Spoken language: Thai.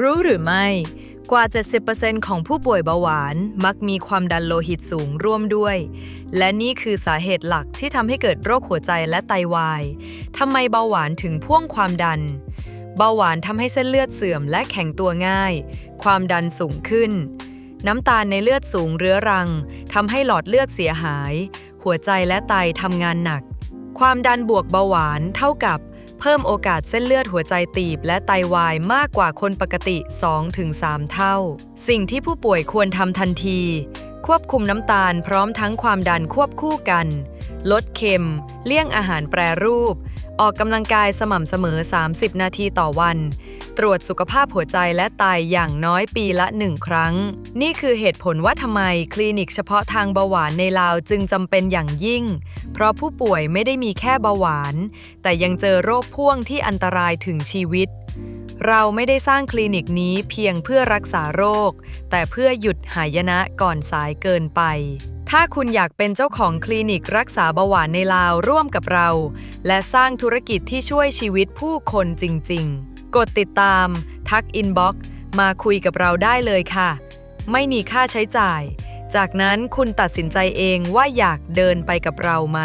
รู้หรือไม่ กว่า 70%ของผู้ป่วยเบาหวานมักมีความดันโลหิตสูงร่วมด้วย และนี่คือสาเหตุหลักที่ทำให้เกิดโรคหัวใจและไตวายทำไมเบาหวานถึงพ่วงความดัน เบาหวานทำให้เส้นเลือดเสื่อมและแข็งตัวง่าย ความดันสูงขึ้น น้ำตาลในเลือดสูงเรื้อรังทำให้หลอดเลือดเสียหาย หัวใจและไตทำงานหนัก ความดันบวกเบาหวานเท่ากับ เพิ่มโอกาสเส้นเลือดหัวใจตีบและไตวายมากกว่าคนปกติ 2-3 เท่า สิ่งที่ผู้ป่วยควรทำทันที ควบคุมน้ำตาลพร้อมทั้งความดันควบคู่กัน ลดเค็ม เลี่ยงอาหารแปรรูป ออกกำลังกายสม่ำเสมอ 30 นาทีต่อวัน ตรวจสุขภาพหัวใจและไตอย่างน้อยปีละหนึ่งครั้ง นี่คือเหตุผลว่าทำไมคลินิกเฉพาะทางเบาหวานในลาวจึงจำเป็นอย่างยิ่ง เพราะผู้ป่วยไม่ได้มีแค่เบาหวาน แต่ยังเจอโรคพ่วงที่อันตรายถึงชีวิต เราไม่ได้สร้างคลินิกนี้เพียงเพื่อรักษาโรค แต่เพื่อหยุดหายนะก่อนสายเกินไปถ้าคุณอยากเป็นเจ้าของคลินิกรักษาเบาหวานในลาวร่วมกับเรา และสร้างธุรกิจที่ช่วยชีวิตผู้คนจริง ๆ กดติดตาม ทักอินบ็อกซ์มาคุยกับเราได้เลยค่ะ ไม่มีค่าใช้จ่าย จากนั้นคุณตัดสินใจเองว่าอยากเดินไปกับเราไหม